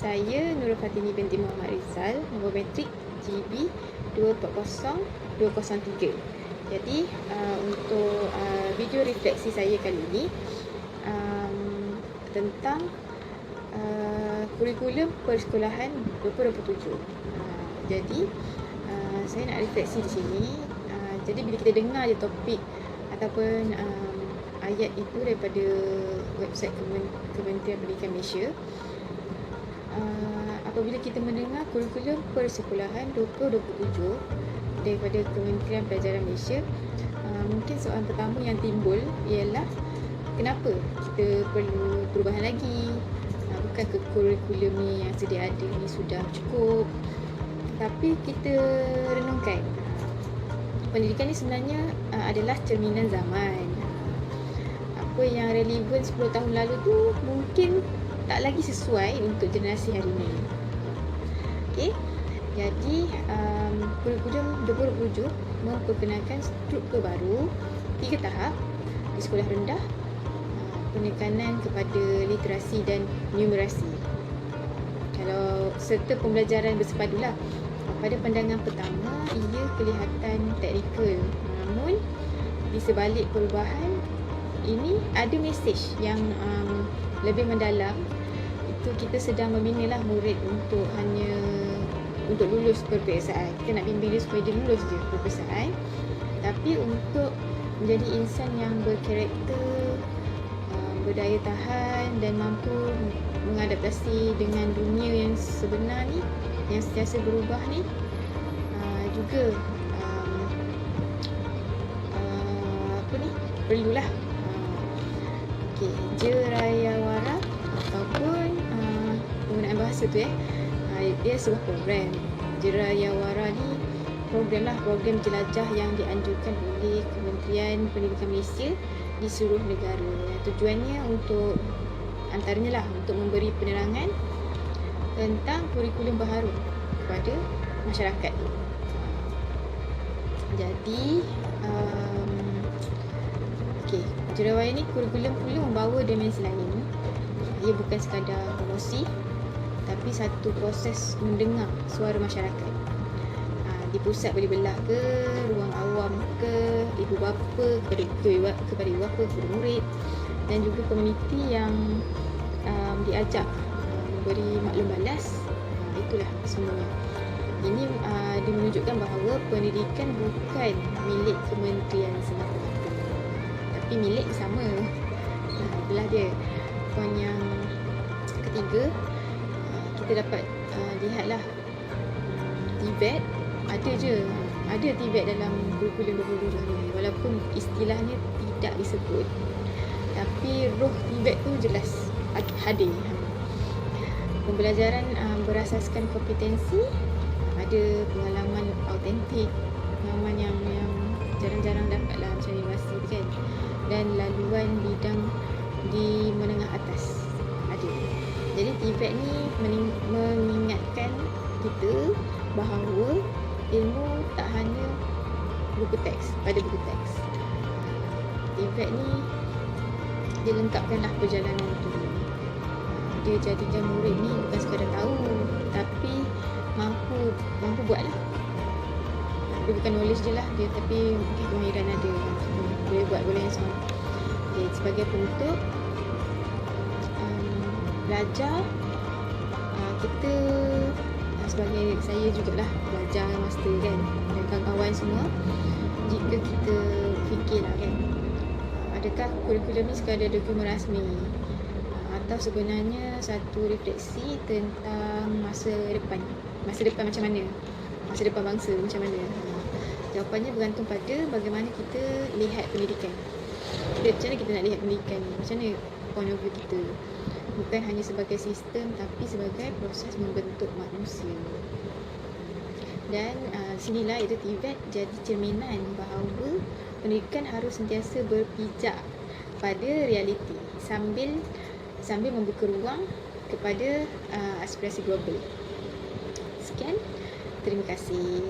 Saya Nurul Fatini binti Muhammad Rizal, nombor metrik GB 240203. Jadi uh, untuk uh, video refleksi saya kali ini um, tentang uh, kurikulum persekolahan 2027. Uh, jadi uh, saya nak refleksi di sini. Uh, jadi bila kita dengar je topik ataupun um, ayat itu daripada website Kementerian Pendidikan Malaysia, uh, apabila kita mendengar kurikulum persekolahan 2027 daripada Kementerian Pelajaran Malaysia uh, mungkin soalan pertama yang timbul ialah kenapa kita perlu perubahan lagi? Uh, bukan ke kurikulum ni yang sedia ada ni sudah cukup tapi kita renungkan. Pendidikan ni sebenarnya uh, adalah cerminan zaman. Apa yang relevan 10 tahun lalu tu mungkin tak lagi sesuai untuk generasi hari ini. Okey. Jadi um, kurikulum 2027 memperkenalkan struktur baru tiga tahap di sekolah rendah uh, penekanan kepada literasi dan numerasi. Kalau serta pembelajaran bersepadulah. Pada pandangan pertama, ia kelihatan teknikal. Namun, di sebalik perubahan, ini ada mesej yang um, lebih mendalam itu kita sedang membina lah murid untuk hanya untuk lulus peperiksaan. Kita nak bimbing dia supaya dia lulus je peperiksaan. Tapi untuk menjadi insan yang berkarakter, uh, berdaya tahan dan mampu mengadaptasi dengan dunia yang sebenar ni, yang sentiasa berubah ni, uh, juga um, uh, apa ni perlulah. Okay, jerayawara bahasa tu eh. Uh, dia sebuah program. Jerayawara ni program lah program jelajah yang dianjurkan oleh Kementerian Pendidikan Malaysia di seluruh negara. Tujuannya untuk antaranya lah untuk memberi penerangan tentang kurikulum baharu kepada masyarakat. Jadi um, okay, Jerawaya ni kurikulum perlu membawa dimensi lain. Ia bukan sekadar promosi tapi satu proses mendengar suara masyarakat. Ha, di pusat boleh belah ke, ruang awam ke, ibu bapa kepada ibu kepada ibu bapa kepada murid dan juga komuniti yang um, diajak uh, memberi maklum balas. Ha, itulah semuanya. Ini uh, dia menunjukkan bahawa pendidikan bukan milik kementerian semata-mata. Tapi milik sama. Ha, itulah dia. Poin yang ketiga, kita dapat uh, lihatlah TVET. Ada je ada TVET dalam kurikulum 2020 ni. Walaupun istilahnya tidak disebut tapi roh TVET tu jelas hadir. Pembelajaran uh, berasaskan kompetensi ada pengalaman autentik pengalaman yang yang jarang-jarang dapatlah macam universiti kan. Dan laluan bidang di menengah atas TVET ni mengingatkan kita bahawa ilmu tak hanya buku teks, pada buku teks. TVET ni dia lengkapkanlah perjalanan tu. Dia jadikan murid ni bukan sekadar tahu tapi mampu mampu buat lah. Dia bukan knowledge je lah dia tapi mungkin kemahiran ada boleh buat boleh yang sama. Okay, sebagai penutup belajar uh, kita uh, sebagai saya jugalah belajar master kan dan kawan-kawan semua jika kita fikirlah kan uh, adakah kurikulum ni sekadar dokumen rasmi? Uh, atau sebenarnya satu refleksi tentang masa depan masa depan macam mana? Masa depan bangsa macam mana? Uh, jawapannya bergantung pada bagaimana kita lihat pendidikan. Kita, macam mana kita nak lihat pendidikan ni? Macam mana point of view kita bukan hanya sebagai sistem tapi sebagai proses membentuk manusia. Dan uh, sinilah itu TVET jadi cerminan bahawa pendidikan harus sentiasa berpijak pada realiti sambil sambil membuka ruang kepada uh, aspirasi global. Sekian. Terima kasih.